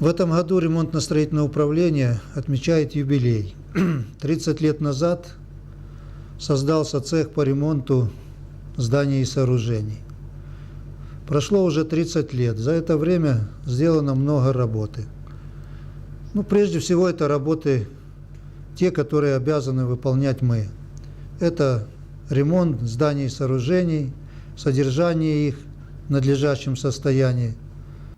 В этом году ремонтно-строительное управление отмечает юбилей. 30 лет назад создался цех по ремонту зданий и сооружений. Прошло уже 30 лет. За это время сделано много работы. Ну, прежде всего, это работы те, которые обязаны выполнять мы. Это ремонт зданий и сооружений, содержание их в надлежащем состоянии,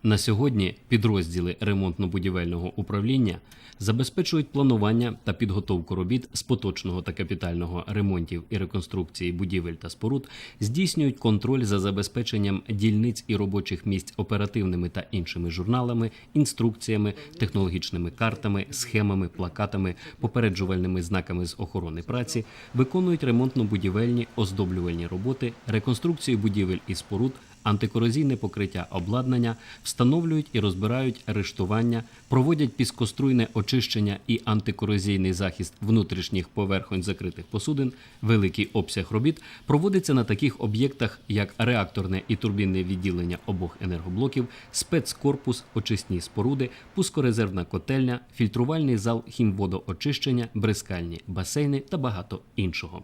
На сьогодні підрозділи ремонтно-будівельного управління забезпечують планування та підготовку робіт з поточного та капітального ремонтів і реконструкції будівель та споруд, здійснюють контроль за забезпеченням дільниць і робочих місць оперативними та іншими журналами, інструкціями, технологічними картами, схемами, плакатами, попереджувальними знаками з охорони праці, виконують ремонтно-будівельні оздоблювальні роботи, реконструкцію будівель і споруд, антикорозійне покриття обладнання, встановлюють і розбирають арештування, проводять піскоструйне очищення і антикорозійний захист внутрішніх поверхонь закритих посудин. Великий обсяг робіт проводиться на таких об'єктах, як реакторне і турбінне відділення обох енергоблоків, спецкорпус, очисні споруди, пускорезервна котельня, фільтрувальний зал хімводоочищення, бризкальні басейни та багато іншого.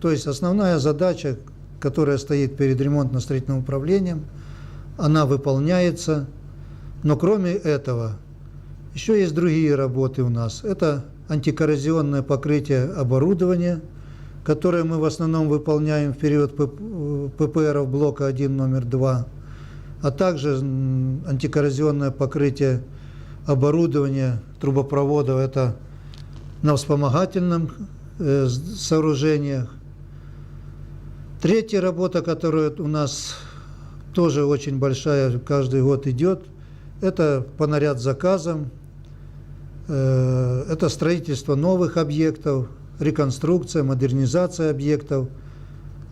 То есть основная задача, которая стоит перед ремонтно-строительным управлением, она выполняется. Но кроме этого, еще есть другие работы у нас. Это антикоррозионное покрытие оборудования, которое мы в основном выполняем в период П- ППРов блока 1 номер 2, а также антикоррозионное покрытие оборудования трубопроводов. Это на вспомогательном э, сооружениях. Третья работа, которая у нас тоже очень большая, каждый год идет, это по наряд заказам, э, это строительство новых объектов, реконструкция, модернизация объектов.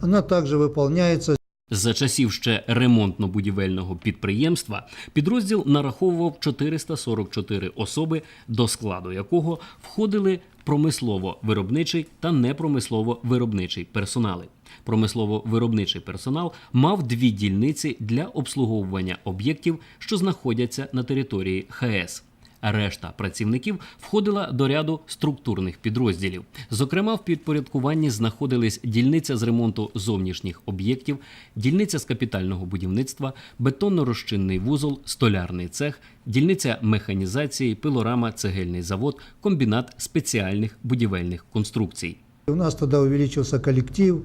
Она также выполняется За часів ще ремонтно-будівельного підприємства підрозділ нараховував 444 особи, до складу якого входили промислово-виробничий та непромислово-виробничий персонали. Промислово-виробничий персонал мав дві дільниці для обслуговування об'єктів, що знаходяться на території ХС. Решта працівників входила до ряду структурних підрозділів. Зокрема, в підпорядкуванні знаходились дільниця з ремонту зовнішніх об'єктів, дільниця з капітального будівництва, бетонно-розчинний вузол, столярний цех, дільниця механізації, пилорама, цегельний завод, комбінат спеціальних будівельних конструкцій. У нас тогда увеличился коллектив,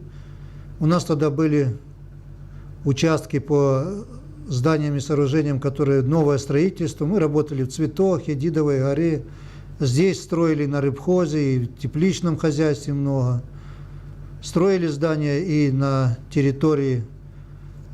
у нас тогда были участки по зданиям и сооружениям, которые новое строительство. Мы работали в Цветохе, Дидовой горе, здесь строили на рыбхозе и в тепличном хозяйстве много. Строили здания и на территории,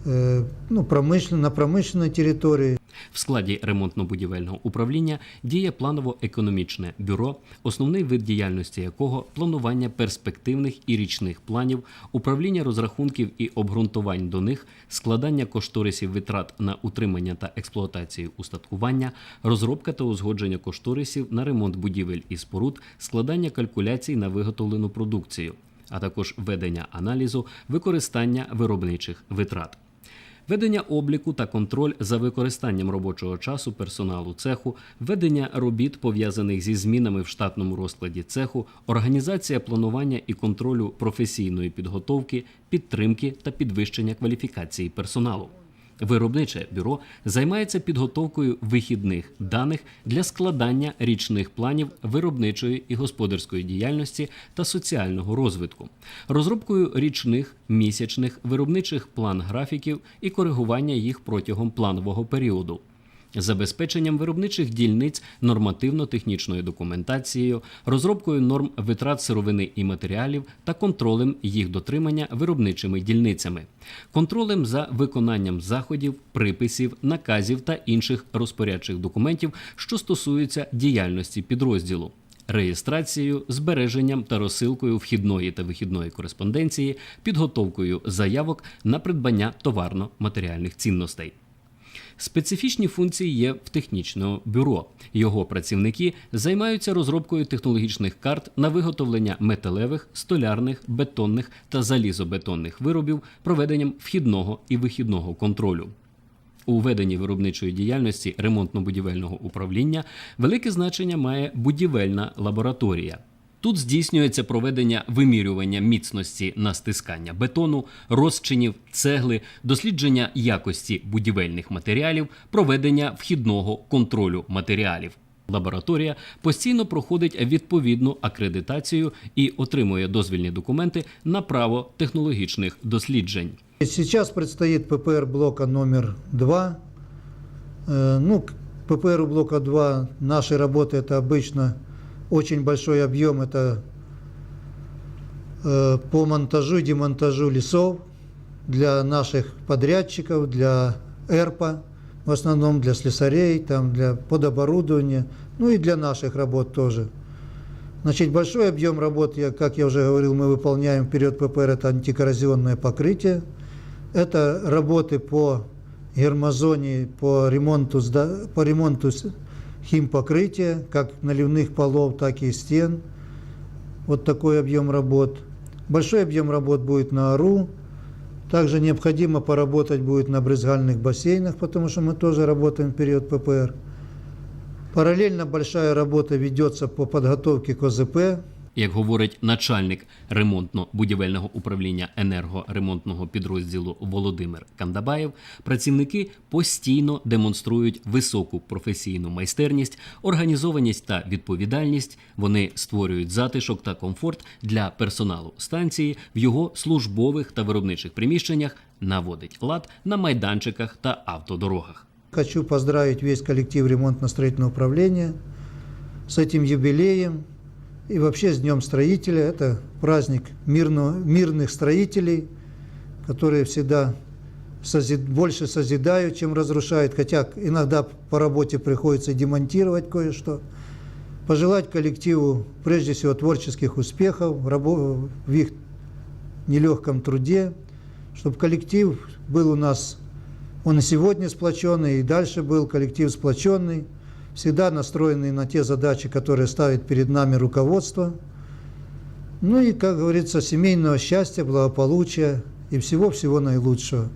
э, ну, промышленно, на промышленной территории. В складі ремонтно-будівельного управління діє планово-економічне бюро, основний вид діяльності якого планування перспективних і річних планів, управління розрахунків і обґрунтувань до них, складання кошторисів витрат на утримання та експлуатацію устаткування, розробка та узгодження кошторисів на ремонт будівель і споруд, складання калькуляцій на виготовлену продукцію, а також ведення аналізу використання виробничих витрат. Ведення обліку та контроль за використанням робочого часу персоналу цеху, ведення робіт пов'язаних зі змінами в штатному розкладі цеху, організація планування і контролю професійної підготовки, підтримки та підвищення кваліфікації персоналу. Виробниче бюро займається підготовкою вихідних даних для складання річних планів виробничої і господарської діяльності та соціального розвитку, розробкою річних, місячних виробничих план графіків і коригування їх протягом планового періоду. Забезпеченням виробничих дільниць нормативно-технічною документацією, розробкою норм витрат сировини і матеріалів та контролем їх дотримання виробничими дільницями, контролем за виконанням заходів, приписів, наказів та інших розпорядчих документів, що стосуються діяльності підрозділу. Реєстрацією, збереженням та розсилкою вхідної та вихідної кореспонденції, підготовкою заявок на придбання товарно-матеріальних цінностей. Специфічні функції є в технічного бюро. Його працівники займаються розробкою технологічних карт на виготовлення металевих, столярних, бетонних та залізобетонних виробів, проведенням вхідного і вихідного контролю. У веденні виробничої діяльності ремонтно-будівельного управління велике значення має будівельна лабораторія. Тут здійснюється проведення вимірювання міцності на стискання бетону, розчинів, цегли, дослідження якості будівельних матеріалів, проведення вхідного контролю матеріалів. Лабораторія постійно проходить відповідну акредитацію і отримує дозвільні документи на право технологічних досліджень. И Сейчас предстоит ППР блока номер два. Э, Ну, к ППР блока 2 нашей работы это обычно очень большой объем, это э, по монтажу и демонтажу лесов для наших подрядчиков, для ЭРПа, в основном для слесарей, там, для подоборудования, ну и для наших работ тоже. Значит, большой объем работ, я, как я уже говорил, мы выполняем в период ППР, это антикоррозионное покрытие, это работы по гермозоне, по ремонту, по ремонту химпокрытия, как наливных полов, так и стен. Вот такой объем работ. Большой объем работ будет на АРУ. Также необходимо поработать будет на брызгальных бассейнах, потому что мы тоже работаем в период ППР. Параллельно большая работа ведется по подготовке к ОЗП. як говорить начальник ремонтно-будівельного управління енергоремонтного підрозділу Володимир Кандабаєв, працівники постійно демонструють високу професійну майстерність, організованість та відповідальність. Вони створюють затишок та комфорт для персоналу станції в його службових та виробничих приміщеннях, наводить лад на майданчиках та автодорогах. Хочу поздравить весь коллектив ремонтно-строительного управления с этим юбилеем и вообще с Днем строителя. Это праздник мирного, мирных строителей, которые всегда созид- больше созидают, чем разрушают, хотя иногда по работе приходится демонтировать кое-что. Пожелать коллективу прежде всего творческих успехов в их нелегком труде, чтобы коллектив был у нас он и сегодня сплоченный, и дальше был коллектив сплоченный, всегда настроенные на те задачи, которые ставит перед нами руководство. Ну и, как говорится, семейного счастья, благополучия и всего-всего наилучшего.